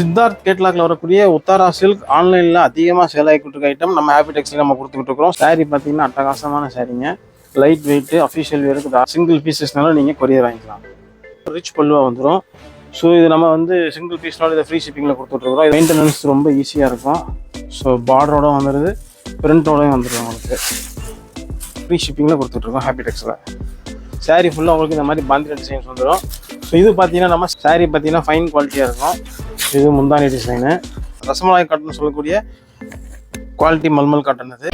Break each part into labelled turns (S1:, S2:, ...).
S1: சித்தார்த் கேட்லாக்ல வரக்கூடிய உத்தாரா சில்க் ஆன்லைனில் அதிகமாக சேல் ஆகிட்டு இருக்க ஐட்டம் நம்ம ஹேபிடெக்ஸில் நம்ம கொடுத்துக்கிட்டு இருக்கிறோம். சாரி பார்த்தீங்கன்னா அட்டகாசமான சாரீங்க லைட் வெயிட் அஃபிஷியல் வேருக்கு சிங்கிள் பீசஸ்னால நீங்கள் கொரியர் வாங்கிக்கலாம். ரிச் பல்லுவாக வந்துடும் ஸோ இது நம்ம வந்து சிங்கிள் பீஸ்னால இதை ஃப்ரீ ஷிப்பிங்கில் கொடுத்துட்ருக்குறோம் மெயின்டெனன்ஸ் ரொம்ப ஈஸியாக இருக்கும். ஸோ பார்டரோட வந்துடுது பிரிண்டோடையும் வந்துடும் உங்களுக்கு. ஃப்ரீ ஷிப்பிங்கில் கொடுத்துட்ருக்கோம் ஹாப்பி டெக்ஸில் சாரீ ஃபுல்லாக உங்களுக்கு இந்த மாதிரி பாந்திர டிசைன்ஸ் வந்துடும் ஸோ இது பார்த்தீங்கன்னா நம்ம சாரீ பார்த்தீங்கன்னா ஃபைன் குவாலிட்டியாக இருக்கும். இது முந்தானி டிசைனு ரசமலாய் காட்டன் சொல்லக்கூடிய குவாலிட்டி மல்மல் காட்டன் இது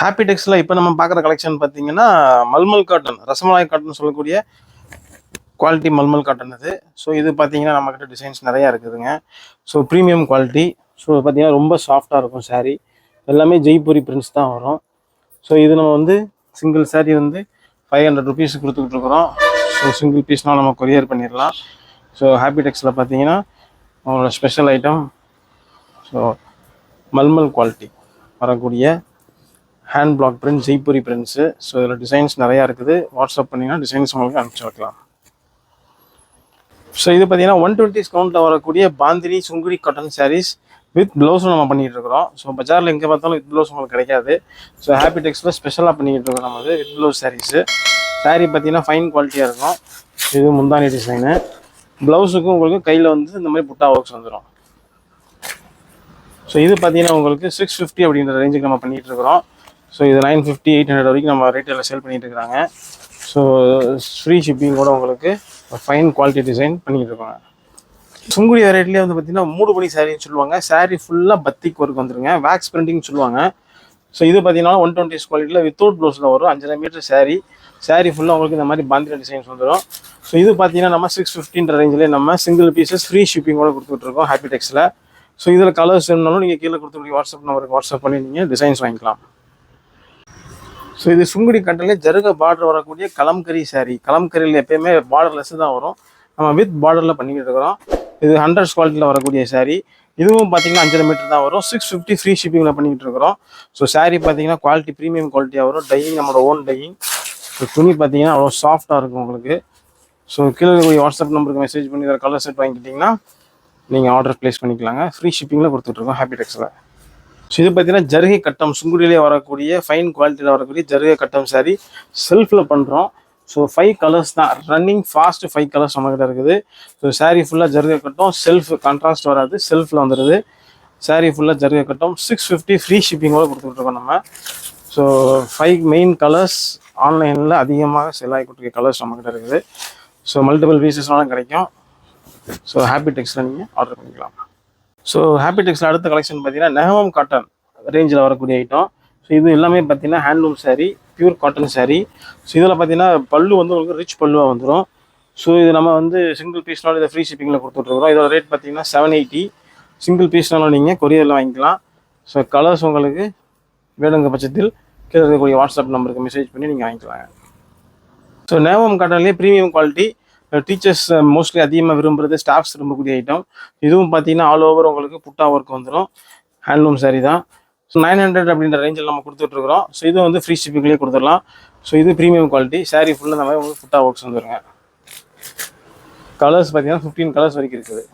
S1: ஹாப்பி டெக்ஸில் இப்போ நம்ம பார்க்குற கலெக்ஷன் பார்த்தீங்கன்னா மல்மல் காட்டன் ரசமலாய் காட்டன் சொல்லக்கூடிய குவாலிட்டி மல்மல் காட்டன் இது ஸோ இது பார்த்தீங்கன்னா நம்மக்கிட்ட டிசைன்ஸ் நிறையா இருக்குதுங்க. ஸோ ப்ரீமியம் குவாலிட்டி ஸோ பார்த்தீங்கன்னா ரொம்ப சாஃப்டாக இருக்கும் சாரீ எல்லாமே ஜெய்ப்பூரி பிரிண்ட்ஸ் தான் வரும். ஸோ இது நம்ம வந்து சிங்கிள் சாரீ வந்து ஃபைவ் ஹண்ட்ரட் ருபீஸ் கொடுத்துக்கிட்டுருக்குறோம் ஸோ சிங்கிள் பீஸ்னால் நம்ம கொரியர் பண்ணிடலாம். ஸோ ஹாப்பி டெக்ஸில் பார்த்தீங்கன்னா அவங்களோட special item so mulmul quality வரக்கூடிய hand block print Jaipuri prints so இதில் டிசைன்ஸ் நிறையா இருக்குது. வாட்ஸ்அப் பண்ணிங்கன்னா டிசைன்ஸ் உங்களுக்கு அனுப்பிச்சி வைக்கலாம். ஸோ இது பார்த்தீங்கன்னா ஒன் டுவெண்ட்டி கவுண்டில் வரக்கூடிய பாந்திரி சுங்குடி காட்டன் சாரீஸ் வித் ப்ளவுஸும் நம்ம பண்ணிகிட்டு இருக்கிறோம். ஸோ பஜாரில் எங்கே பார்த்தாலும் வித் ப்ளவுஸ் உங்களுக்கு கிடைக்காது. ஸோ ஹாப்பி டெக்ஸில் ஸ்பெஷலாக பண்ணிக்கிட்டு இருக்கோம் நம்ம வந்து வித் ப்ளவுஸ் சாரீஸு saree பார்த்தீங்கன்னா ஃபைன் குவாலிட்டியாக இருக்கும். இது முந்தானி டிசைனு ப்ளவுஸுக்கும் உங்களுக்கு கையில் வந்து இந்த மாதிரி புட்டா ஒர்க்ஸ் வந்துடும் ஸோ இது பார்த்தீங்கன்னா உங்களுக்கு சிக்ஸ் ஃபிஃப்டி அப்படின்ற ரேஞ்சுக்கு நம்ம பண்ணிகிட்டு இருக்கிறோம். ஸோ இது நைன் ஃபிஃப்டி எயிட் ஹண்ட்ரட் வரைக்கும் நம்ம ரேட்டில் சேல் பண்ணிகிட்டு இருக்கிறாங்க. ஸோ ஃப்ரீ ஷிப்பிங்கோட உங்களுக்கு ஃபைன் குவாலிட்டி டிசைன் பண்ணிகிட்டு இருக்கோங்க சுங்குடி வெரைட்டிலே வந்து பார்த்தீங்கன்னா மூடு பனி சாரின்னு சொல்லுவாங்க. saree ஃபுல்லாக பத்திக் ஒர்க் வந்துருங்க. வேக்ஸ் பிரிண்டிங் சொல்லுவாங்க. ஸோ இது பார்த்தீங்கன்னா ஒன் டுவெண்ட்டி குவாலிட்டியில் வித்தவுட் ப்ளவுஸில் வரும். அஞ்சரை மீட்டர் saree. saree ஃபுல்லாக உங்களுக்கு இந்த மாதிரி பாந்திர டிசைன்ஸ் வந்துடும் ஸோ இது பார்த்தீங்கன்னா நம்ம சிக்ஸ் ஃபிஃப்டின்ற ரேஞ்சிலே நம்ம சிங்கிள் பீசஸ் ஃப்ரீ ஷிப்பிங்கோட கொடுத்துட்ருக்கோம் ஹாப்பி டெக்ஸில் ஸோ இதில் கலர்ஸ் இருந்தாலும் நீங்கள் கீழே கொடுத்துருக்க வாட்ஸ்அப் நம்பருக்கு வாட்ஸ்அப் பண்ணி நீங்கள் டிசைன்ஸ் வாங்கிக்கலாம். ஸோ இது சுங்குடி கண்டிலே ஜருக பார்டர் வரக்கூடிய கலம்கரி saree. கலம்கரியில் எப்பயுமே பார்டர்லெஸ் தான் வரும். நம்ம வித் பார்டரில் பண்ணிக்கிட்டு இருக்கிறோம். இது ஹண்ட்ரட் குவாலிட்டியில் வரக்கூடிய saree. இதுவும் பார்த்தீங்கன்னா அஞ்சரை மீட்டர் தான் வரும். சிக்ஸ் ஃபிஃப்டி ஃப்ரீ ஷிப்பிங்கில் பண்ணிக்கிட்டு இருக்கிறோம். ஸோ சாரீ பார்த்தீங்கன்னா குவாலிட்டி ப்ரீமியம் குவாலிட்டியாக வரும். டையிங் நம்மளோட ஓன் டையிங் ஸோ துணி பார்த்தீங்கன்னா அவ்வளோ சாஃப்டாக இருக்கும் உங்களுக்கு. ஸோ கீழே இருக்கக்கூடிய வாட்ஸ்அப் நம்பருக்கு மெசேஜ் பண்ணி இதில் கலர் செட் வாங்கிக்கிட்டிங்கன்னா நீங்கள் ஆர்டர் ப்ளேஸ் பண்ணிக்கலாங்க. ஃப்ரீ ஷிப்பிங்கில் கொடுத்துட்ருக்கோம் ஹாப்பி டெக்ஸில் ஸோ இது பார்த்தீங்கன்னா ஜருகை கட்டம் சுங்குடியிலே வரக்கூடிய ஃபைன் குவாலிட்டியில் வரக்கூடிய ஜருகை கட்டம் saree. செல்ஃபில் பண்ணுறோம் ஸோ ஃபைவ் கலர்ஸ் தான். ரன்னிங் ஃபாஸ்ட் ஃபைவ் கலர்ஸ் நம்மக்கிட்ட இருக்குது. ஸோ சாரீ ஃபுல்லாக ஜருகை கட்டும். செல்ஃப் கான்ட்ராஸ்ட் வராது. செல்ஃபில் வந்துடுது சாரீ ஃபுல்லாக ஜருகை கட்டும். சிக்ஸ் ஃபிஃப்டி ஃப்ரீ ஷிப்பிங்கோட கொடுத்துட்ருக்கோம் நம்ம. ஸோ ஃபைவ் மெயின் கலர்ஸ் ஆன்லைனில் அதிகமாக செல் ஆகி கொடுத்துருக்க கலர்ஸ் நம்மக்கிட்ட இருக்குது. ஸோ மல்டிபிள் பீசஸ்லாம் கிடைக்கும். ஸோ ஹாப்பி டெக்ஸில் நீங்கள் ஆர்டர் பண்ணிக்கலாம். ஸோ ஹாப்பி டெக்ஸில் அடுத்த கலெக்ஷன் பார்த்தீங்கன்னா நெஹமம் காட்டன் ரேஞ்சில் வரக்கூடிய ஐட்டம் ஸோ இது எல்லாமே பார்த்தீங்கன்னா handloom sari pure cotton sari so இதில் பார்த்தீங்கன்னா பல்லு வந்து உங்களுக்கு ரிச் பல்லுவாக வந்துடும் ஸோ இது நம்ம வந்து சிங்கிள் பீஸ்னாலும் இதை ஃப்ரீ ஷிப்பிங்கில் கொடுத்துட்ருக்குறோம் இதோட ரேட் பார்த்தீங்கன்னா செவன் எயிட்டி சிங்கிள் பீஸ்னாலும் நீங்கள் கொரியரில் வாங்கிக்கலாம். ஸோ கலர்ஸ் உங்களுக்கு வேணுங்க பட்சத்தில் கீழே இருக்கக்கூடிய வாட்ஸ்அப் நம்பருக்கு மெசேஜ் பண்ணி நீங்கள் வாங்கிக்கலாங்க. ஸோ நேவம் காட்டன்லேயே ப்ரீமியம் குவாலிட்டி டீச்சர்ஸ் மோஸ்ட்லி அதிகமாக விரும்புகிறது ஸ்டாஃப்ஸ் விரும்பக்கூடிய ஐட்டம் இதுவும் பார்த்தீங்கன்னா ஆல் ஓவர் உங்களுக்கு புட்டா ஒர்க் வந்துடும் ஹேண்ட்லூம் சாரீ தான். நைன் ஹண்ட்ரட் அப்படின்ற ரேஞ்சில் நம்ம கொடுத்துட்ருக்குறோம். ஸோ இது வந்து ஃப்ரீ ஷிப்பிங்லேயே கொடுத்துடலாம். ஸோ இது ப்ரீமியம் குவாலிட்டி சாரீ ஃபுல்லாக இந்த மாதிரி உங்களுக்கு ஃபுட்டாக ஒர்க்ஸ் வந்துருங்க. கலர்ஸ் பார்த்தீங்கன்னா ஃபிஃப்டீன் கலர்ஸ் வரைக்கும் இருக்குது.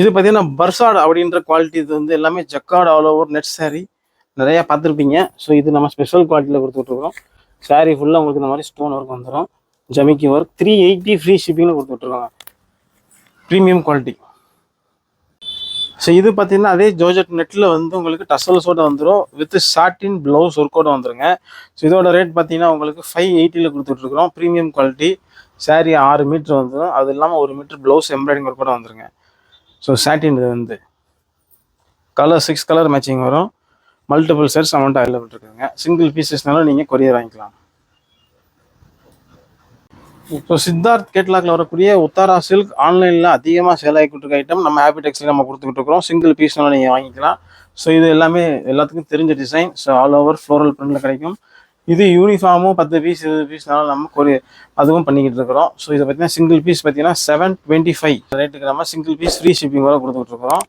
S1: இது பார்த்தீங்கன்னா பர்சாட் அப்படின்ற குவாலிட்டி இது வந்து எல்லாமே jacquard all over net sari நிறையா பார்த்துருப்பீங்க. ஸோ இது நம்ம ஸ்பெஷல் குவாலிட்டியில் கொடுத்துட்ருக்குறோம். சாரீ ஃபுல்லாக உங்களுக்கு இந்த மாதிரி ஸ்டோன் ஒர்க் வந்துடும் ஜமிக்கி ஒர்க் த்ரீ எயிட்டி ஃப்ரீ ஷிப்பிங்கில் கொடுத்துட்ருக்காங்க. ப்ரீமியம் குவாலிட்டி ஸோ இது பார்த்தீங்கன்னா அதே ஜோஜெட் நெட்டில் வந்து உங்களுக்கு டசல்ஸோட வந்துடும் வித் சாட்டின் ப்ளவுஸ் ஒர்க்கோட வந்துருங்க. ஸோ இதோட ரேட் பார்த்தீங்கன்னா உங்களுக்கு ஃபைவ் எயிட்டியில் கொடுத்துட்ருக்குறோம் ப்ரீமியம் குவாலிட்டி saree ஆறு மீட்ரு வந்துடும் அது இல்லாமல் ஒரு மீட்ரு ப்ளவுஸ் எம்ப்ராய்டிங் ஒர்க்கோட வந்துருங்க. ஸோ சாட்டின் இது வந்து. கலர் சிக்ஸ் கலர் மேட்சிங் வரும். மல்டிபிள் சர்ஸ் அமௌண்ட் அவைலபிள் இருக்குங்க. சிங்கிள் பீசஸ்னாலும் நீங்கள் கொரியர் வாங்கிக்கலாம். இப்போ சித்தார்த் கேட்லாக்ல வரக்கூடிய உத்தாரா சில்க் ஆன்லைனில் அதிகமாக சேல் ஆகிட்டு இருக்க ஐட்டம் நம்ம ஹாப்பி டெக்ஸில் நம்ம கொடுத்துக்கிட்டு இருக்கிறோம். சிங்கிள் பீஸ்னால நீங்கள் வாங்கிக்கலாம். ஸோ இது எல்லாமே எல்லாத்துக்கும் தெரிஞ்ச design so all over floral பிரிண்டில் கிடைக்கும். இது யூனிஃபார்மும் பத்து பீஸ் இருபது பீஸ்னாலும் நம்ம கொரிய அதுவும் பண்ணிக்கிட்டு இருக்கிறோம். ஸோ இதை பார்த்தீங்கன்னா சிங்கிள் பீஸ் பார்த்தீங்கன்னா செவன் டுவெண்ட்டி ஃபைவ் ரேட்டுக்கு நம்ம சிங்கிள் பீஸ் ஃப்ரீ ஷிப்பிங்கோட கொடுத்துட்டு இருக்கிறோம்.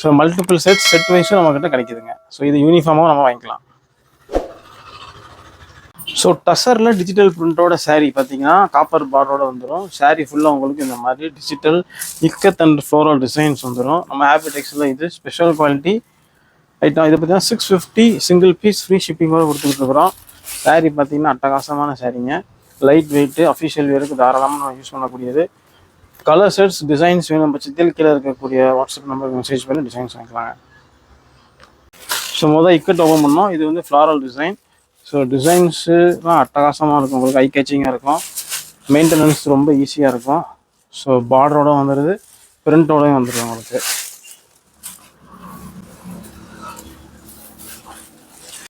S1: ஸோ மல்டிபிள் செட் செட் வைஸும் நம்மக்கிட்ட கிடைக்குதுங்க. ஸோ இது யூனிஃபார்மும் நம்ம வாங்கிக்கலாம். ஸோ டசரில் டிஜிட்டல் பிரிண்டோட saree பார்த்தீங்கன்னா காப்பர் பார்டரோட வந்துடும் saree ஃபுல்லாக உங்களுக்கு இந்த மாதிரி digital ikat and floral designs வந்துடும் நம்ம ஹாப்பி டெக்ஸில் இது ஸ்பெஷல் குவாலிட்டி ஐட்டம் இது பார்த்தீங்கன்னா six fifty single piece free ஷிப்பிங்கோட கொடுத்துட்ருக்குறோம் இருக்கிறோம். பார்த்தீங்கன்னா அட்டகாசமான சாரீங்க லைட் வெயிட்டு அஃபிஷியல் வேருக்கு தாராளமாக நம்ம யூஸ் பண்ணக்கூடியது. கலர் செட்ஸ் டிசைன்ஸ் வேணும் பட்சத்தில் கீழே இருக்கக்கூடிய வாட்ஸ்அப் நம்பருக்கு மெசேஜ் பண்ணி டிசைன்ஸ் வாங்கிக்கலாங்க. ஸோ மொதல் இக்கட் ஓப்பன் பண்ணோம். இது வந்து ஃப்ளாரல் டிசைன் ஸோ டிசைன்ஸுலாம் அட்டகாசமாக இருக்கும். உங்களுக்கு ஐ கேச்சிங்காக இருக்கும். மெயின்டெனன்ஸ் ரொம்ப ஈஸியாக இருக்கும். ஸோ பார்டரோட வந்துடுது பிரிண்டோடயும் வந்துடுது உங்களுக்கு.